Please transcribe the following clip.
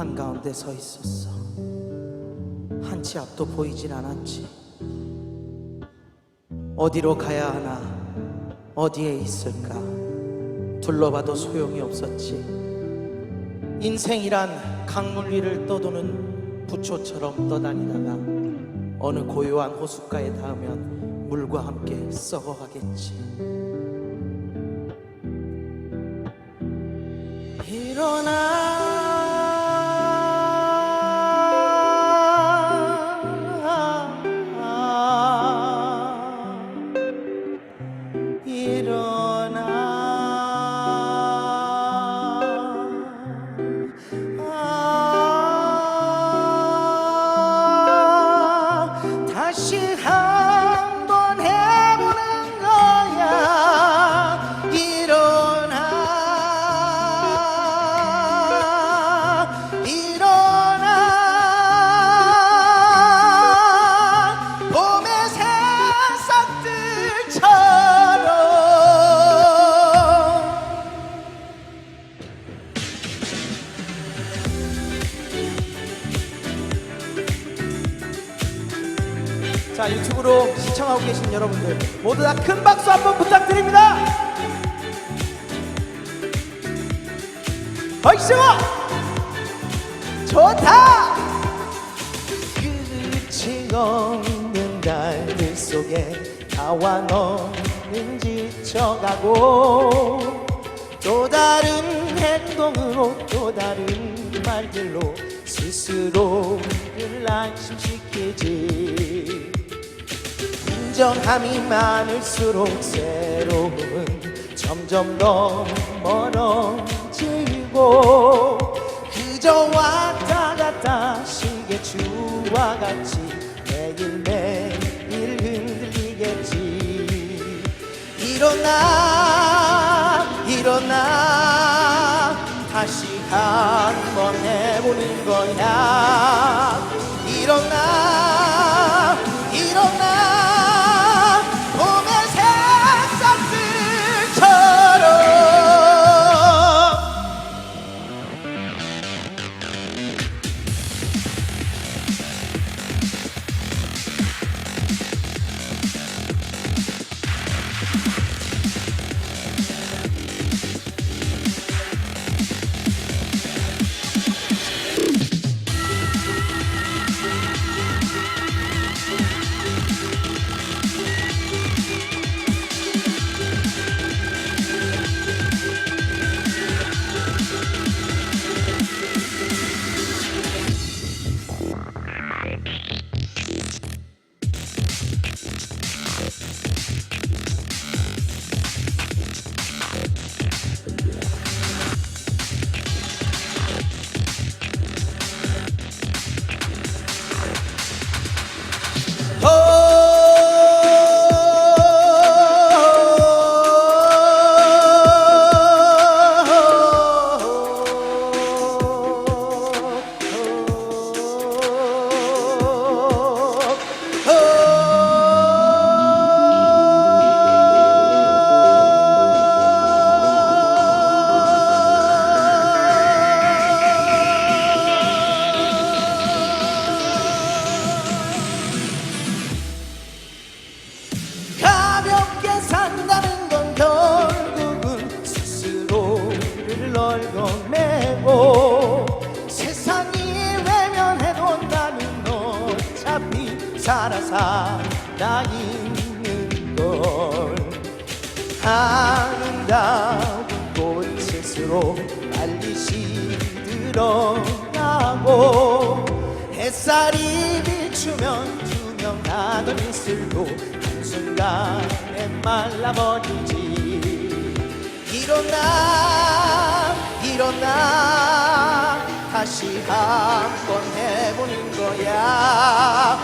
한가운데 서 있었어. 한 치 앞도 보이질 않았지. 어디로 가야 하나, 어디에 있을까. 둘러봐도 소용이 없었지. 인생이란 강물 위를 떠도는 부초처럼 떠다니다가 어느 고요한 호숫가에 닿으면 물과 함께 썩어가겠지. 일어나 일 자 유튜브로 시청하고 계신 여러분들 모두 다 큰 박수 한번 부탁드립니다. 박수 좋다! 끝이 없는 날들 속에 나와 너는 지쳐가고 또 다른 행동으로 또 다른 말들로 스스로를 안심시키지 인정함이 많을수록 새로움은 점점 더 멀어지고 그저 왔다 갔다 시계추와 같이 매일매일 흔들리겠지. 일어나 일어나. 다시 한 번 해보는 거야. 일어나 살아 살아 있는 걸 아름다운 꽃일수록 빨리 시들어가고 햇살이 비추면 투명하던 이슬도 한순간에 말라버리지. 일어나 일어나. 다시 한 번 해보는 거야